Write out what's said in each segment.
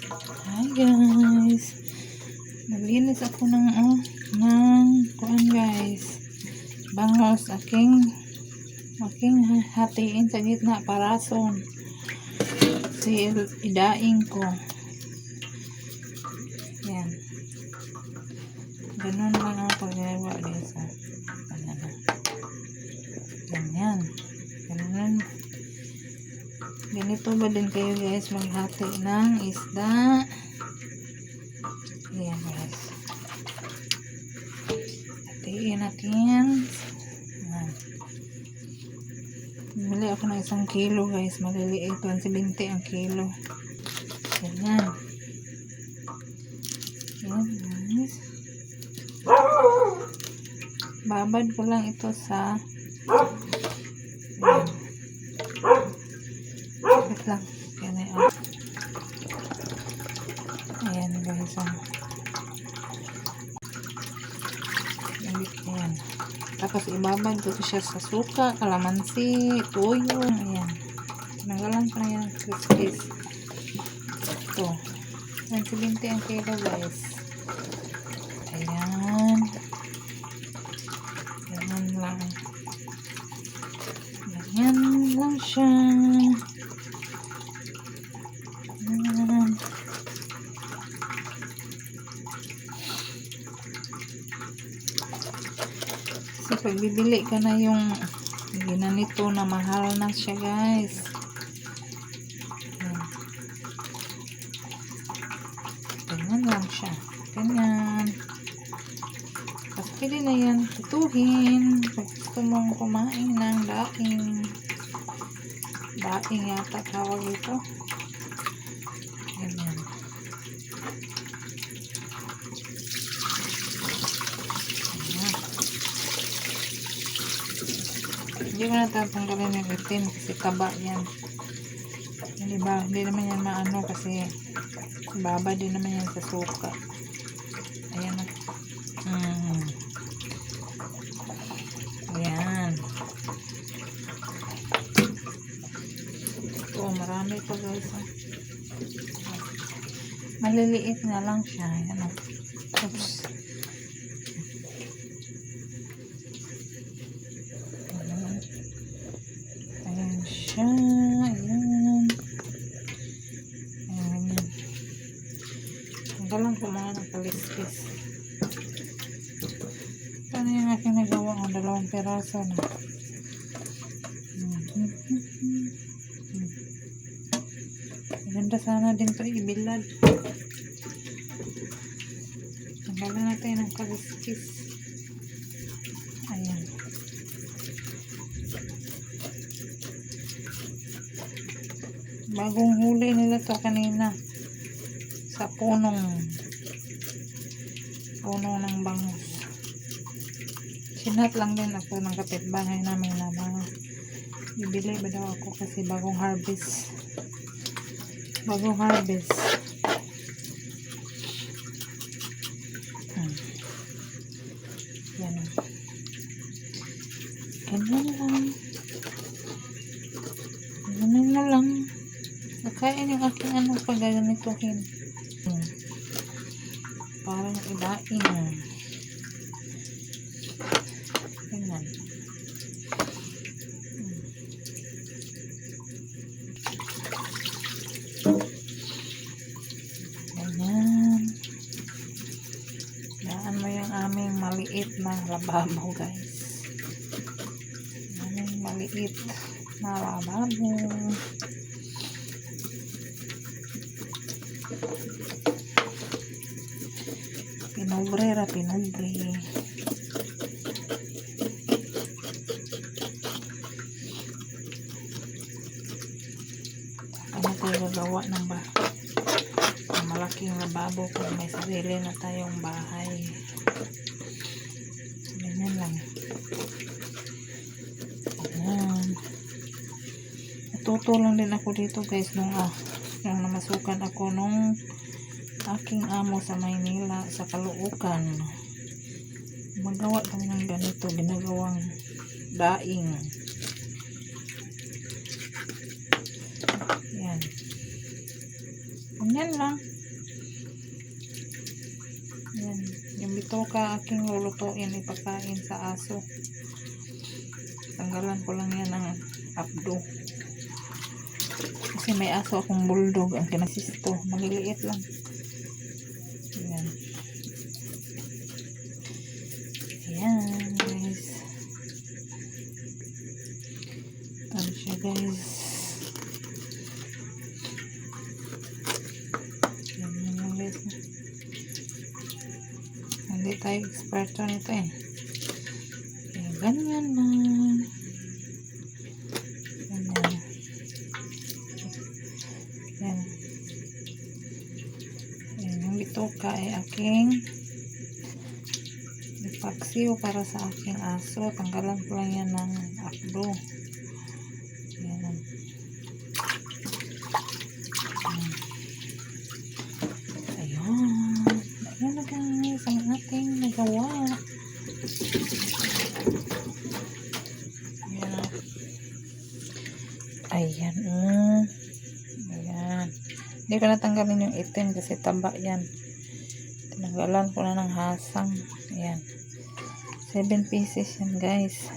Hi guys. Naglinis ako ng oh, ng kuan guys. Bangos aking aking hatiin sa gitna parason. Si idaing ko. Yan. Ganun lang ang paggawa guys. ah. Ganyan na. Ganyan. Ganun. Ganito ba din kayo guys maghati ng isda? Ayan guys. Hatiin natin. Bumili ako ng isang kilo guys. Maliliit. 170 ang kilo. Ganyan. Ayan guys. Babad ko lang ito sa Wait lang. Yan ay ah. Ayan guys. ah. Ayan. Ayan. Tapos ibabad ko siya sa suka, kalamansi, toyo. Ayan. Tinanggalan ko na yan. Kiss-kiss. Ito. 170 ang kilo guys. Ayan. Ganyan lang. Ganyan lang siya. So, pag bibili ka na yung ginanito na mahal na siya, guys. Ganyan lang siya. Ganyan. Tapos pwede na yan tutuhin. Pag gusto mong kumain ng daing. Daing yata tawag ito. Hindi mo na tatanggalin yung itim kasi taba yan. Hindi ba? Hindi naman yan maano kasi baba din naman yan sa suka. Ayan na. Mm. Ayan. Ito, marami pa guys. ah. Maliliit na lang siya. Ayan o. Oops. Ayan. Ayan siya. Ayan. Ayan. Tanggalan ko mga nakaliskis. Ano yung aking ko? Dalawang peraso na. Maganda sana din to ibilad. Tanggalan natin ang kaliskis. Ayan. Bagong huli nila to kanina. Sa punong puno ng bangus. Sinat lang din ako ng kapitbahay namin na mga bibili ba daw ako kasi bagong harvest. Bagong harvest. Hmm. Yan. Ganyan lang. Ganyan na lang. Nakain yung aking ano pag gaganituhin. Hmm. Parang idaing. Ganyan. Hmm. Ganyan. Daan mo yung aming maliit na lababo guys. Aming maliit na lababo. Pinobrera, pinobre. Ano tayo gagawa ng ba? Ng malaking lababo kung may sarili na tayong bahay. Ganyan lang. Ayan. Natutulong din ako dito guys nung ah, nung namasukan ako nung aking amo sa Maynila sa Caloocan. Magawa kami ng ganito, ginagawang daing. Yan. Ganyan lang. Yan. Yung bitoka aking lulutuin ipakain sa aso. Tanggalan ko lang yan ng abdo. Kasi may aso akong bulldog ang kinasisto. Maliliit lang. Ayan. Ayan, guys. Ano siya, guys. Ganyan lang, guys. Hindi tayo eksperto nito eh. Kaya ganyan lang. Yan. Yung bituka ay aking ipaksiw para sa aking aso. Tanggalan ko lang yan ng akdo. Ayan. Ayan. Hindi ko natanggalin yung itim kasi taba yan. Tinanggalan ko na ng hasang. Ayan. 7 pieces yan guys.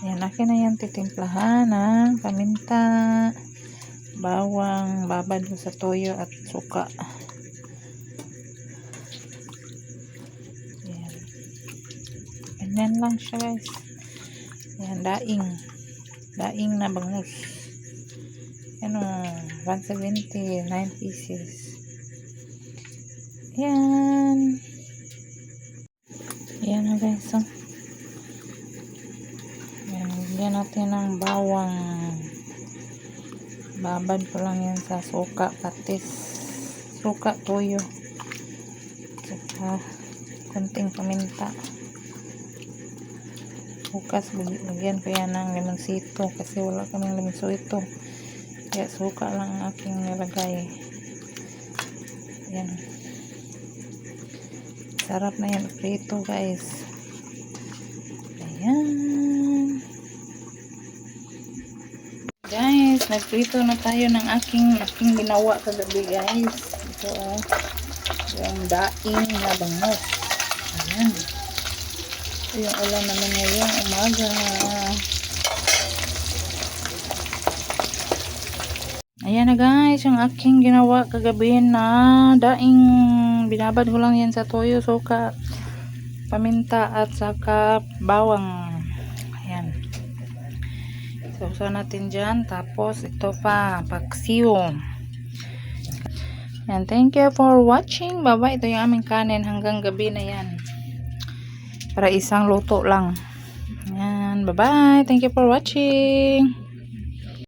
Ayan. Akin na yan titimplahan ng paminta, bawang, babad sa toyo at suka. Ayan. Ganyan lang siya guys. Ayan, daing. Daing na bangus. Ano, 170, 9 pieces. Ayan. Ayan na guys. So. Ayan, bigyan natin ng bawang. Babad ko lang yan sa suka, patis. Suka, toyo. Saka, konting paminta. bukas lagyan ko yan ng limonsito kasi wala kaming limonsito kaya suka lang ang aking nilagay. Yan sarap na yan. Prito guys. Ayan. Guys nagprito na tayo ng aking aking ginawa kagabi guys. Ito oh. Yung daing na bangus. Ayan. Ito yung ulan naman ngayong umaga. Ayan na guys, yung aking ginawa kagabi na daing binabad ko lang yan sa toyo, suka, paminta at saka bawang. Ayan. Sausaw natin dyan. Tapos ito pa, paksiw. Ayan, thank you for watching. Baba, ito yung aming kanin hanggang gabi na yan para isang luto lang. Ayan, bye-bye. Thank you for watching.